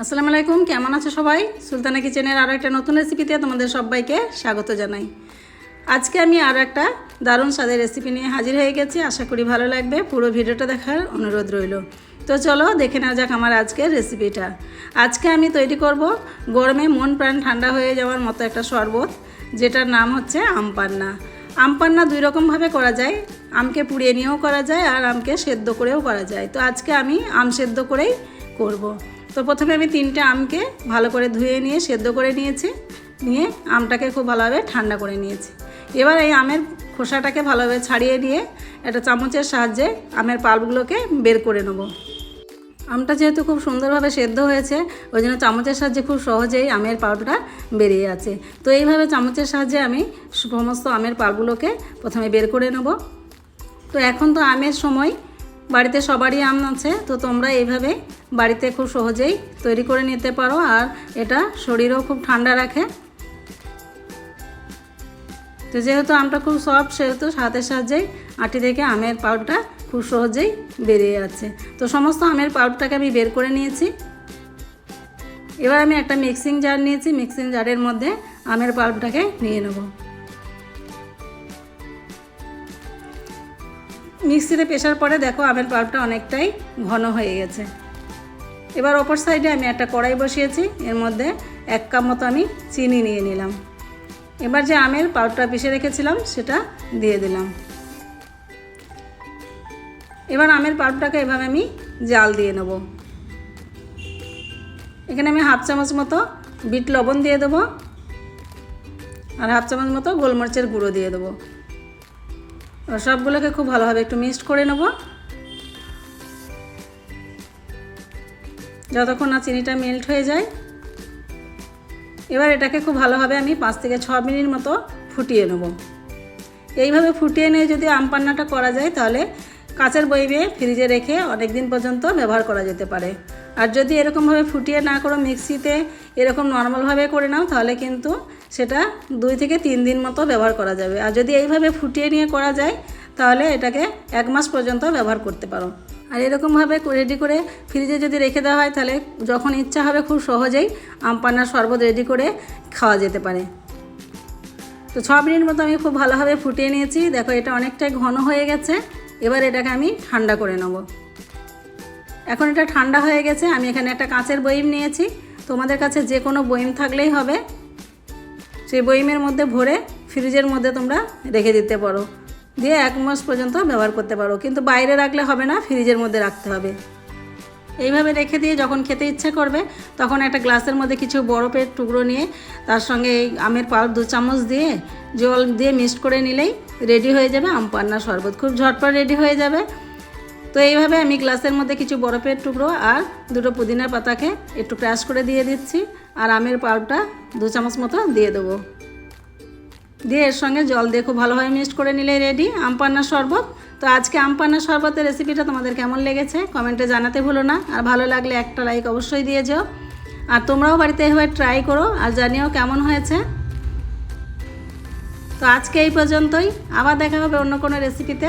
আসসালামু আলাইকুম, কেমন আছো সবাই? সুলতানা কিচেনের আরও একটা নতুন রেসিপিতে তোমাদের সবাইকে স্বাগত জানাই। আজকে আমি আরও একটা দারুণ স্বাদের রেসিপি নিয়ে হাজির হয়ে গেছি, আশা করি ভালো লাগবে, পুরো ভিডিওটা দেখার অনুরোধ রইল। তো চলো দেখে নেওয়া যাক আমার আজকের রেসিপিটা আজকে আমি তৈরি করব গরমে মন প্রাণ ঠান্ডা হয়ে যাওয়ার মতো একটা শরবত, যেটার নাম হচ্ছে আমপান্না। আমপান্না দুই রকমভাবে করা যায়, আমকে পুড়িয়ে নিয়েও করা যায় আর আমকে সেদ্ধ করেও করা যায়। তো আজকে আমি আম সেদ্ধ করেই করব। তো প্রথমে আমি তিনটে আমকে ভালো করে ধুয়ে নিয়ে, সেদ্ধ করে নিয়েছি, নিয়ে আমটাকে খুব ভালোভাবে ঠান্ডা করে নিয়েছি। এবার এই আমের খোসাটাকে ভালোভাবে ছাড়িয়ে নিয়ে একটা চামচের সাহায্যে আমের পাল্পগুলোকে বের করে নেব। আমটা যেহেতু খুব সুন্দরভাবে সেদ্ধ হয়েছে, ওই জন্য চামচের সাহায্যে খুব সহজেই আমের পাল্পটা বেরিয়ে আছে। তো এইভাবে চামচের সাহায্যে আমি সমস্ত আমের পাল্পগুলোকে প্রথমে বের করে নেব। তো এখন তো আমের সময় বাড়িতে সবারই আম আছে, তো তোমরা এইভাবে বাড়িতে খুব সহজেই তৈরি করে নিতে পারো, আর এটা শরীরও খুব ঠান্ডা রাখে। তো যেহেতু আমটা খুব সফট সেহেতু হাতের সাহায্যেই আটি থেকে আমের পাল্পটা খুব সহজেই বেরিয়ে যাচ্ছে। তো সমস্ত আমের পাল্পটাকে আমি বের করে নিয়েছি। এবার আমি একটা মিক্সিং জার নিয়েছি মিক্সিং জারের মধ্যে আমের পাল্পটাকে নিয়ে নেব। মিক্সিতে পেশার পরে দেখো আমের পাল্পটা অনেকটাই ঘন হয়ে গেছে। এবার অপর সাইডে আমি একটা কড়াই বসিয়েছি, এর মধ্যে এক কাপ মতো আমি চিনি নিয়ে নিলাম। এবার যে আমের পাউডারটা পিষে রেখেছিলাম, সেটা দিয়ে দিলাম। এবার আমের পাল্পটাকে এভাবে আমি জাল দিয়ে নেব। এখানে আমি হাফ চামচ মতো বিট লবণ দিয়ে দেবো আর হাফ চামচ মতো গোলমরিচের গুঁড়ো দিয়ে দেবো। সবগুলোকে খুব ভালোভাবে একটু মিক্সড করে নেব। যতক্ষণ না চিনিটা মেল্ট হয়ে যায়, এবার এটাকে খুব ভালোভাবে আমি পাঁচ থেকে ছ মিনিট মতো ফুটিয়ে নেব। এইভাবে ফুটিয়ে নিয়ে যদি আম পান্নাটা করা যায়, তাহলে কাঁচের বইবে ফ্রিজে রেখে অনেক দিন পর্যন্ত ব্যবহার করা যেতে পারে। আর যদি এরকমভাবে ফুটিয়ে না করো মিক্সিতে, এরকম নর্মালভাবে করে নাও, তাহলে কিন্তু সেটা দুই থেকে তিন দিন মতো ব্যবহার করা যাবে। আর যদি এইভাবে ফুটিয়ে নিয়ে করা যায়, তাহলে এটাকে এক মাস পর্যন্ত ব্যবহার করতে পারো। আর এরকমভাবে রেডি করে ফ্রিজে যদি রেখে দেওয়া হয়, তাহলে যখন ইচ্ছা হবে খুব সহজেই আম পান্নার শরবত রেডি করে খাওয়া যেতে পারে। তো ছ মিনিট মতো আমি খুব ভালোভাবে ফুটিয়ে নিয়েছি। দেখো, এটা অনেকটাই ঘন হয়ে গেছে। এবার এটাকে আমি ঠান্ডা করে নেব। এখন এটা ঠান্ডা হয়ে গেছে। আমি এখানে একটা কাঁচের বইম নিয়েছি। তোমাদের কাছে যে কোনো বইম থাকলেই হবে। সেই বইমের মধ্যে ভরে ফ্রিজের মধ্যে তোমরা রেখে দিতে পারো। দিয়ে এক মাস পর্যন্ত ব্যবহার করতে পারো। কিন্তু বাইরে রাখলে হবে না, ফ্রিজের মধ্যে রাখতে হবে। এইভাবে রেখে দিয়ে যখন খেতে ইচ্ছা করবে, তখন একটা গ্লাসের মধ্যে কিছু বরফের টুকরো নিয়ে তার সঙ্গে এই আমের পাল্প দু চামচ দিয়ে জল দিয়ে মিক্সড করে নিলেই রেডি হয়ে যাবে আম পান্না শরবত। খুব ঝটপট রেডি হয়ে যাবে। তো এইভাবে আমি গ্লাসের মধ্যে কিছু বরফের টুকরো আর দুটো পুদিনার পাতাকে একটু ক্র্যাশ করে দিয়ে দিচ্ছি। আর আমের পাল্পটা দু চামচ মতো দিয়ে দেবো। দিয়ে এর সঙ্গে জল দিয়ে খুব ভালোভাবে মিক্সড করে নিলে রেডি। আম পান্নার শরবত। তো আজকে আম পান্নার শরবতের রেসিপিটা তোমাদের কেমন লেগেছে কমেন্টে জানাতে ভুলো না। আর ভালো লাগলে একটা লাইক অবশ্যই দিয়ে যাও। আর তোমরাও বাড়িতে এভাবে ট্রাই করো আর জানিও কেমন হয়েছে। তো আজকে এই পর্যন্তই। আবার দেখা হবে অন্য কোনো রেসিপিতে।